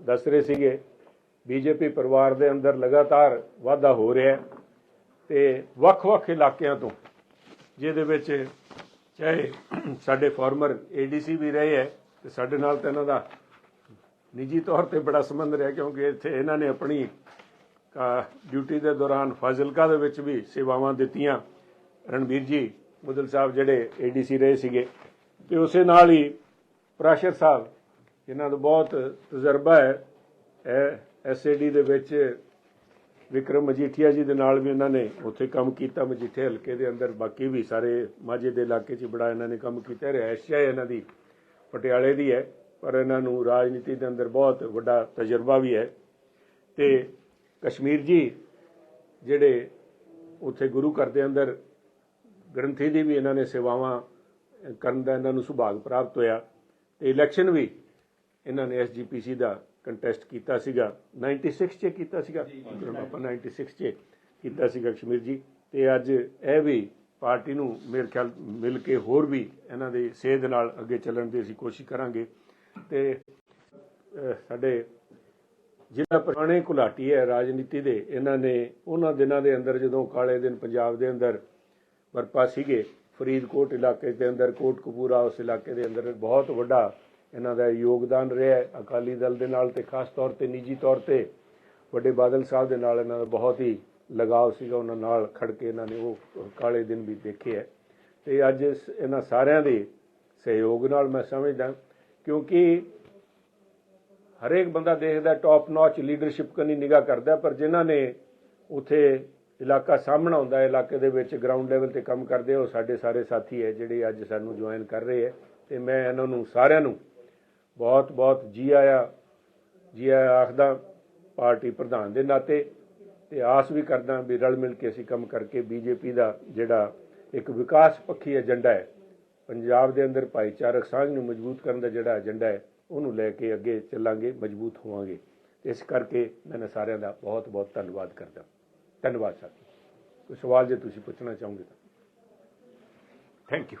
ਦੱਸ ਰਹੇ ਸੀਗੇ, ਬੀਜੇਪੀ ਪਰਿਵਾਰ ਦੇ ਅੰਦਰ ਲਗਾਤਾਰ ਵਾਧਾ ਹੋ ਰਿਹਾ ਹੈ ਤੇ ਵੱਖ-ਵੱਖ ਇਲਾਕਿਆਂ ਤੋਂ, ਜਿਹਦੇ ਵਿੱਚ ਚਾਹੇ ਸਾਡੇ ਫਾਰਮਰ ਏਡੀਸੀ ਵੀ ਰਹੇ ਹੈ ਤੇ ਸਾਡੇ ਨਾਲ ਤਾਂ ਇਹਨਾਂ ਦਾ ਨਿੱਜੀ ਤੌਰ ਤੇ ਬੜਾ ਸੰਬੰਧ ਰਿਹਾ, ਕਿਉਂਕਿ ਇੱਥੇ ਇਹਨਾਂ ਨੇ ਆਪਣੀ ਡਿਊਟੀ ਦੇ ਦੌਰਾਨ ਫਾਜ਼ਿਲਕਾ ਦੇ ਵਿੱਚ ਵੀ ਸੇਵਾਵਾਂ ਦਿੱਤੀਆਂ। ਰਣਬੀਰ ਜੀ ਮੁਦਲ ਸਾਹਿਬ ਜਿਹੜੇ ਏਡੀਸੀ ਰਹੇ ਸੀਗੇ, ਤੇ ਉਸੇ ਨਾਲ ਹੀ ਪ੍ਰਾਸ਼ਰ ਸਾਹਿਬ ਇਹਨਾਂ ਦਾ ਬਹੁਤ ਤਜਰਬਾ ਹੈ। ਐਸਏਡੀ ਦੇ ਵਿੱਚ ਵਿਕਰਮ ਮਜੀਠੀਆ ਜੀ ਦੇ ਨਾਲ ਵੀ ਇਹਨਾਂ ਨੇ ਉੱਥੇ ਕੰਮ ਕੀਤਾ, ਮਜੀਠੇ ਹਲਕੇ ਦੇ ਅੰਦਰ। ਬਾਕੀ ਵੀ ਸਾਰੇ ਮਾਝੇ ਦੇ ਇਲਾਕੇ 'ਚ ਬੜਾ ਇਹਨਾਂ ਨੇ ਕੰਮ ਕੀਤਾ। ਰਿਹਾਇਸ਼ ਹੈ ਇਹਨਾਂ ਦੀ, ਪਟਿਆਲੇ ਦੀ ਹੈ, ਪਰ ਇਹਨਾਂ ਨੂੰ ਰਾਜਨੀਤੀ ਦੇ ਅੰਦਰ ਬਹੁਤ ਵੱਡਾ ਤਜਰਬਾ ਵੀ ਹੈ। ਤੇ ਕਸ਼ਮੀਰ ਜੀ ਜਿਹੜੇ ਉੱਥੇ ਗੁਰੂ ਘਰ ਦੇ ਅੰਦਰ ਗ੍ਰੰਥੀ ਦੀ ਵੀ ਇਹਨਾਂ ਨੇ ਸੇਵਾਵਾਂ ਕਰਨ ਦਾ ਇਹਨਾਂ ਨੂੰ ਸੁਭਾਗ ਪ੍ਰਾਪਤ ਹੋਇਆ। ਤੇ ਇਲੈਕਸ਼ਨ ਵੀ ਇਹਨਾਂ ਨੇ ਐਸਜੀਪੀਸੀ ਦਾ ਕੰਟੈਸਟ ਕੀਤਾ ਸੀਗਾ। 96 ਚ ਕੀਤਾ ਸੀਗਾ। ਆਪਾਂ 96 ਚ ਕੀਤਾ ਸੀਗਾ ਕਸ਼ਮੀਰ ਜੀ। ਤੇ ਅੱਜ ਇਹ ਵੀ ਪਾਰਟੀ ਨੂੰ ਮੇਰੇ ਖਿਆਲ ਮਿਲ ਕੇ ਹੋਰ ਵੀ ਇਹਨਾਂ ਦੇ ਸੇਧ ਨਾਲ ਅੱਗੇ ਚੱਲਣ ਦੀ ਅਸੀਂ ਕੋਸ਼ਿਸ਼ ਕਰਾਂਗੇ। ਤੇ ਸਾਡੇ ਜਿਹੜਾ ਪੁਰਾਣੇ ਘੁਲਾਟੀ ਹੈ ਰਾਜਨੀਤੀ ਦੇ ਇਹਨਾਂ ਨੇ ਉਹਨਾਂ ਦਿਨਾਂ ਦੇ ਅੰਦਰ ਜਦੋਂ ਕਾਲੇ ਦਿਨ ਪੰਜਾਬ ਦੇ ਅੰਦਰ ਬਰਪਾ ਸੀਗੇ ਫਰੀਦਕੋਟ ਇਲਾਕੇ ਦੇ ਅੰਦਰ ਕੋਟਕਪੂਰਾ ਉਸ ਇਲਾਕੇ ਦੇ ਅੰਦਰ ਬਹੁਤ ਵੱਡਾ ਇਹਨਾਂ ਦਾ ਯੋਗਦਾਨ ਰਿਹਾ ਅਕਾਲੀ ਦਲ ਦੇ ਨਾਲ ਤੇ ਖਾਸ ਤੌਰ ਤੇ ਨਿੱਜੀ ਤੌਰ ਤੇ। ਵੱਡੇ ਬਾਦਲ ਸਾਹਿਬ ਦੇ ਨਾਲ ਇਹਨਾਂ ਦਾ ਬਹੁਤ ਹੀ ਲਗਾਵ ਸੀਗਾ, ਉਹਨਾਂ ਨਾਲ ਖੜ ਕੇ ਇਹਨਾਂ ਨੇ ਉਹ ਕਾਲੇ ਦਿਨ ਵੀ ਦੇਖੇ ਹੈ। ਤੇ ਅੱਜ ਇਹਨਾਂ ਸਾਰਿਆਂ ਦੇ ਸਹਿਯੋਗ ਨਾਲ ਮੈਂ ਸਮਝਦਾ ਕਿਉਂਕਿ ਹਰੇਕ ਬੰਦਾ ਦੇਖਦਾ ਟੌਪ ਨੌਚ ਲੀਡਰਸ਼ਿਪ ਕਨੀ ਨਿਗਾਹ ਕਰਦਾ, ਪਰ ਜਿਨ੍ਹਾਂ ਨੇ ਉਥੇ ਇਲਾਕਾ ਸਾਹਮਣਾ ਹੁੰਦਾ ਇਲਾਕੇ ਦੇ ਵਿੱਚ ਗਰਾਊਂਡ ਲੈਵਲ ਤੇ ਕੰਮ ਕਰਦੇ ਉਹ ਸਾਡੇ ਸਾਰੇ ਸਾਥੀ ਹੈ, ਜਿਹੜੇ ਅੱਜ ਸਾਨੂੰ ਜੁਆਇਨ ਕਰ ਰਹੇ ਹੈ। ਤੇ ਮੈਂ ਇਹਨਾਂ ਨੂੰ ਸਾਰਿਆਂ ਨੂੰ ਬਹੁਤ ਬਹੁਤ ਜੀ ਆਇਆ ਜੀ ਆਇਆ ਆਖਦਾ, ਪਾਰਟੀ ਪ੍ਰਧਾਨ ਦੇ ਨਾਤੇ, ਤੇ ਆਸ ਵੀ ਕਰਦਾ ਵੀ ਰਲ ਮਿਲ ਕੇ ਅਸੀਂ ਕੰਮ ਕਰਕੇ ਬੀਜੇਪੀ ਦਾ ਜਿਹੜਾ ਇੱਕ ਵਿਕਾਸ ਪੱਖੀ ਏਜੰਡਾ ਹੈ, ਪੰਜਾਬ ਦੇ ਅੰਦਰ ਭਾਈਚਾਰਕ ਸਾਂਝ ਨੂੰ ਮਜ਼ਬੂਤ ਕਰਨ ਦਾ ਜਿਹੜਾ ਏਜੰਡਾ ਹੈ, ਉਹਨੂੰ ਲੈ ਕੇ ਅੱਗੇ ਚੱਲਾਂਗੇ, ਮਜ਼ਬੂਤ ਹੋਵਾਂਗੇ। ਇਸ ਕਰਕੇ ਮੈਂ ਸਾਰਿਆਂ ਦਾ ਬਹੁਤ ਬਹੁਤ ਧੰਨਵਾਦ ਕਰਦਾ। ਧੰਨਵਾਦ ਸਾਥੀ। ਕੋਈ ਸਵਾਲ ਜੇ ਤੁਸੀਂ ਪੁੱਛਣਾ ਚਾਹੋਗੇ ਤਾਂ। Thank you